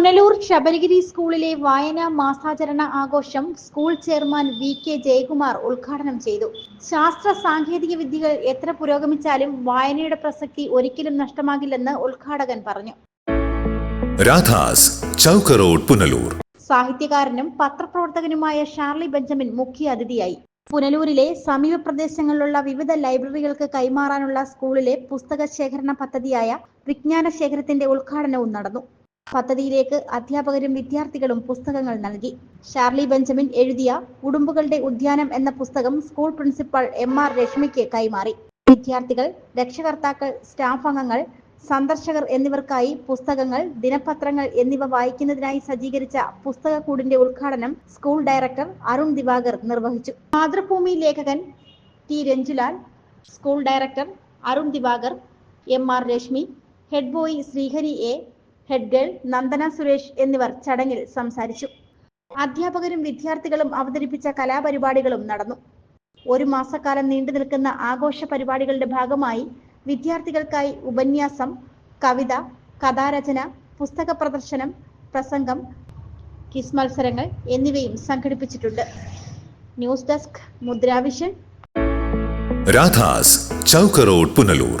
പുനലൂർ ശബരിഗിരി സ്കൂളിലെ വായനാ മാസാചരണ ആഘോഷം school chairman V K Jayakumar ഉദ്ഘാടനം ചെയ്തു. ശാസ്ത്ര സാങ്കേതിക വിദ്യകൾ എത്ര പുരോഗമിച്ചാലും വായനയുടെ പ്രസക്തി ഒരിക്കലും നഷ്ടമാകില്ലെന്ന് ഉദ്ഘാടകൻ പറഞ്ഞു. രാധാസ് ചൗക്ക് റോഡ് പുനലൂർ. സാഹിത്യകാരനും പത്രപ്രവർത്തകനുമായ ഷാർലി ബെഞ്ചമിൻ മുഖ്യ അതിഥിയായി. പുനലൂരിലെ സമീപ പ്രദേശങ്ങളിലുള്ള വിവിധ ലൈബ്രറികൾക്ക് കൈമാറാനുള്ള സ്കൂളിലെ പുസ്തക ശേഖരണ പദ്ധതിയായ വിജ്ഞാന ശേഖരത്തിന്റെ ഉദ്ഘാടനവും നടന്നു. പദ്ധതിയിലേക്ക് അധ്യാപകരും വിദ്യാർത്ഥികളും പുസ്തകങ്ങൾ നൽകി. ഷാർലി ബെഞ്ചമിൻ എഴുതിയ ഉടുമ്പുകളുടെ ഉദ്യാനം എന്ന പുസ്തകം സ്കൂൾ പ്രിൻസിപ്പൽ എം ആർ രശ്മിക്ക് കൈമാറി. വിദ്യാർത്ഥികൾ രക്ഷകർത്താക്കൾ സ്റ്റാഫ് അംഗങ്ങൾ സന്ദർശകർ എന്നിവർക്കായി പുസ്തകങ്ങൾ ദിനപത്രങ്ങൾ എന്നിവ വായിക്കുന്നതിനായി സജ്ജീകരിച്ച പുസ്തകക്കൂടിന്റെ ഉദ്ഘാടനം സ്കൂൾ ഡയറക്ടർ അരുൺ ദിവാകർ നിർവഹിച്ചു. മാതൃഭൂമി ലേഖകൻ T Ranjulal school director Arun Divakar M R Reshmi head boy Sreehari A head girl Nandana Suresh എന്നിവർ ചടങ്ങിൽ സംസാരിച്ചു. അധ്യാപകരും വിദ്യാർത്ഥികളും അവതരിപ്പിച്ച കലാപരിപാടികളും നടന്നു. ഒരു മാസക്കാലം നീണ്ടു നിൽക്കുന്ന ആഘോഷ പരിപാടികളുടെ ഭാഗമായി വിദ്യാർത്ഥികൾക്കായി ഉപന്യാസം കവിത കഥാരചന പുസ്തക പ്രദർശനം പ്രസംഗം കിസ് മത്സരങ്ങൾ എന്നിവയും സംഘടിപ്പിച്ചിട്ടുണ്ട്. News desk Mudravision. Radhas ചൗക്കറോഡ് Punalur.